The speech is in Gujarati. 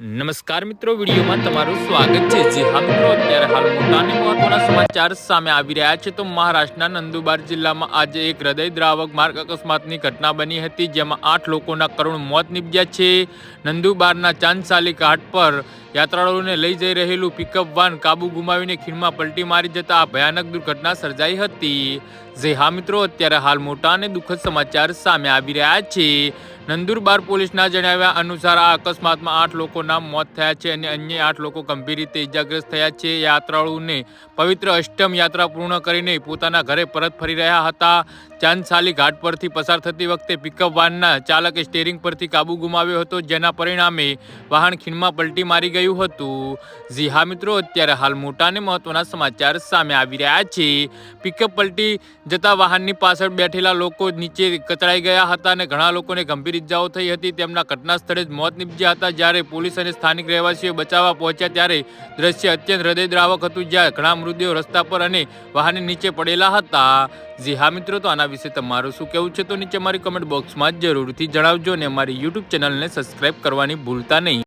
નમસ્કાર મિત્રો, વિડીયોમાં તમારું સ્વાગત છે. જે હા મિત્રો, અત્યારે હાલ મોટા મહત્વના સમાચાર સામે આવી રહ્યા છે. તો મહારાષ્ટ્રના નંદુબાર જિલ્લામાં આજે એક હૃદયદ્રાવક માર્ગ અકસ્માતની ઘટના બની હતી, જેમાં આઠ લોકોના કરુણ મોત નીપજ્યા છે. નંદુબારના ચાંદસાલી ઘાટ પર યાત્રાળુઓને લઈ જઈ રહેલું પિકઅપ વાન કાબુ ગુમાવીને ખીણમાં પલટી મારી જતા આ ભયાનક દુર્ઘટના સર્જાઈ હતી. જે હા મિત્રો, અત્યારે હાલ મોટા અને દુઃખદ સમાચાર સામે આવી રહ્યા છે. નંદુરબાર પોલીસના જણાવ્યા અનુસાર આ અકસ્માતમાં આઠ લોકોના મોત થયા છે અને અન્ય આઠ લોકો ગંભીર રીતે ઇજાગ્રસ્ત થયા છે. યાત્રાળુઓને પવિત્ર અષ્ટમ યાત્રા પૂર્ણ કરીને પોતાના ઘરે પરત ફરી રહ્યા હતા. ચાંદસાલી ઘાટ પરથી પસાર થતી વખતે પિકઅપ વાનના ચાલકે સ્ટેરિંગ પરથી કાબુ ગુમાવ્યો હતો, જેના પરિણામે વાહન ખીણમાં પલટી મારી ગયું હતું. જી હા મિત્રો, અત્યારે હાલ મોટા અને મહત્વના સમાચાર સામે આવી રહ્યા છે. પિકઅપ પલટી જતા વાહનની પાછળ બેઠેલા લોકો નીચે કચડાઈ ગયા હતા અને ઘણા લોકોને ગંભીર ઇજાઓ થઈ હતી. તેમના ઘટના સ્થળે જ મોત નીપજ્યા હતા. જ્યારે પોલીસ અને સ્થાનિક રહેવાસીઓ બચાવવા પહોંચ્યા, ત્યારે દ્રશ્ય અત્યંત હૃદયદ્રાવક હતું, જ્યાં ઘણા મૃતદેહો રસ્તા પર અને વાહન નીચે પડેલા હતા. જી હા મિત્રો, તો આના વિશે તમારું શું કહેવું છે? તો નીચે મારી કમેન્ટ બોક્સમાં જરૂરથી જણાવજો અને અમારી યુટ્યુબ ચેનલને સબસ્ક્રાઈબ કરવાની ભૂલતા નહીં.